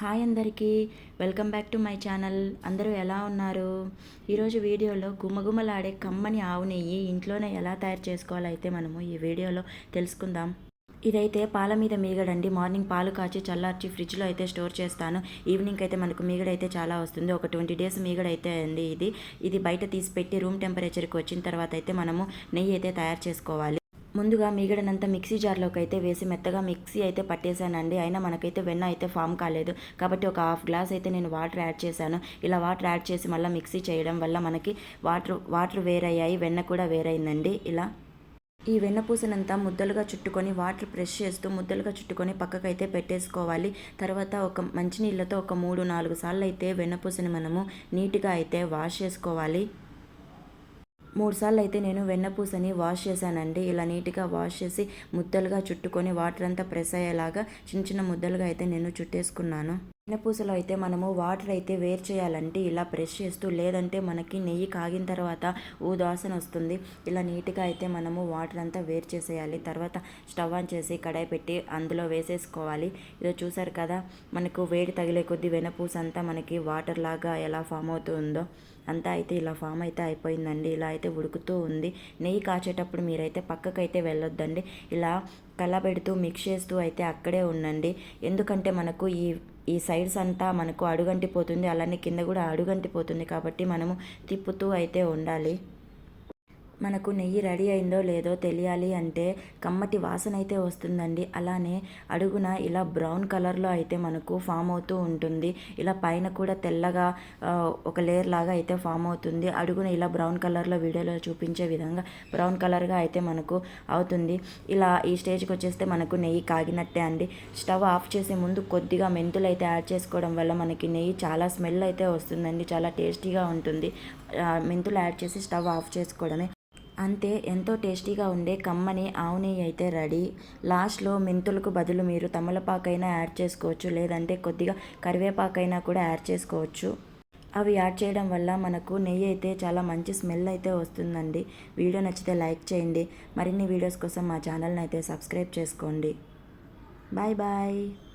Hi అందరికీ. Welcome back to my channel. అందరూ ఎలా ఉన్నారు? ఈరోజు వీడియోలో గుమగుమలాడే కమ్మని ఆవు నెయ్యి ఇంట్లోనే ఎలా తయారు చేసుకోవాలో అయితే మనము ఈ వీడియోలో తెలుసుకుందాం. ఇదైతే పాల మీద మీగడండి. మార్నింగ్ పాలు కాచి చల్లార్చి ఫ్రిడ్జ్లో అయితే స్టోర్ చేస్తాను. ఈవినింగ్ అయితే మనకు మీగడ అయితే చాలా వస్తుంది. ఒక ట్వంటీ డేస్ మీగడ అయితే అండి ఇది. ఇది బయట తీసి పెట్టి రూమ్ టెంపరేచర్కి వచ్చిన తర్వాత అయితే మనము నెయ్యి అయితే తయారు చేసుకోవాలి. ముందుగా మిగడనంతా మిక్సీ జార్లోకి అయితే వేసి మెత్తగా మిక్సీ అయితే పట్టేశానండి. అయినా మనకైతే వెన్న అయితే ఫామ్ కాలేదు. కాబట్టి ఒక హాఫ్ గ్లాస్ అయితే నేను వాటర్ యాడ్ చేశాను. ఇలా వాటర్ యాడ్ చేసి మళ్ళీ మిక్సీ చేయడం వల్ల మనకి వాటర్ వాటర్ వేరయ్యాయి వెన్న కూడా వేరైందండి. ఇలా ఈ వెన్నపూసనంతా ముద్దలుగా చుట్టుకొని వాటర్ ప్రెస్ చేస్తూ ముద్దలుగా చుట్టుకొని పక్కకైతే పెట్టేసుకోవాలి. తర్వాత ఒక మంచినీళ్ళతో ఒక మూడు నాలుగు సార్లు అయితే వెన్నపూసని మనము నీట్గా అయితే వాష్ చేసుకోవాలి. మూడు సార్లు అయితే నేను వెన్నపూసని వాష్ చేశానండి. ఇలా నీట్గా వాష్ చేసి ముద్దలుగా చుట్టుకొని వాటర్ అంతా ప్రెస్ అయ్యేలాగా చిన్న చిన్న ముద్దలుగా అయితే నేను చుట్టేసుకున్నాను. వెన్నపూసలో అయితే మనము వాటర్ అయితే వేరు చేయాలంటే ఇలా ప్రెస్ చేస్తూ లేదంటే మనకి నెయ్యి కాగిన తర్వాత ఊదాసన వస్తుంది. ఇలా నీట్గా అయితే మనము వాటర్ అంతా వేరు చేసేయాలి. తర్వాత స్టవ్ ఆన్ చేసి కడాయి పెట్టి అందులో వేసేసుకోవాలి. ఇదో చూసారు కదా మనకు వేడి తగిలే కొద్దీ వెనపూస అంతా మనకి వాటర్ లాగా ఎలా ఫామ్ అవుతుందో అంతా అయితే ఇలా ఫామ్ అయితే అయిపోయిందండి. ఇలా అయితే ఉడుకుతూ ఉంది. నెయ్యి కాచేటప్పుడు మీరైతే పక్కకైతే వెళ్ళొద్దండి. ఇలా కలబెడుతూ మిక్స్ చేస్తూ అయితే అక్కడే ఉండండి. ఎందుకంటే మనకు ఈ ఈ సైడ్స్ అంతా మనకు అడుగంటిపోతుంది. అలానే కింద కూడా అడుగంటిపోతుంది కాబట్టి మనము తిప్పుతూ అయితే ఉండాలి. మనకు నెయ్యి రెడీ అయిందో లేదో తెలియాలి అంటే కమ్మటి వాసన అయితే వస్తుందండి. అలానే అడుగున ఇలా బ్రౌన్ కలర్లో అయితే మనకు ఫామ్ అవుతూ ఉంటుంది. ఇలా పైన కూడా తెల్లగా ఒక లేయర్ లాగా అయితే ఫామ్ అవుతుంది. అడుగున ఇలా బ్రౌన్ కలర్లో వీడియోలో చూపించే విధంగా బ్రౌన్ కలర్గా అయితే మనకు అవుతుంది. ఇలా ఈ స్టేజ్కి వచ్చేస్తే మనకు నెయ్యి కాగినట్టే అండి. స్టవ్ ఆఫ్ చేసే ముందు కొద్దిగా మెంతులు అయితే యాడ్ చేసుకోవడం వల్ల మనకి నెయ్యి చాలా స్మెల్ అయితే వస్తుందండి. చాలా టేస్టీగా ఉంటుంది. మెంతులు యాడ్ చేసి స్టవ్ ఆఫ్ చేసుకోవడమే అంతే ఎంతో టేస్టీగా ఉండే కమ్మని ఆవు నెయ్యి అయితే రెడీ. లాస్ట్లో మెంతులకు బదులు మీరు తమలపాకైనా యాడ్ చేసుకోవచ్చు లేదంటే కొద్దిగా కరివేపాకైనా కూడా యాడ్ చేసుకోవచ్చు. అవి యాడ్ చేయడం వల్ల మనకు నెయ్యి అయితే చాలా మంచి స్మెల్ అయితే వస్తుందండి. వీడియో నచ్చితే లైక్ చేయండి. మరిన్ని వీడియోస్ కోసం మా ఛానల్ని అయితే సబ్స్క్రైబ్ చేసుకోండి. Bye bye.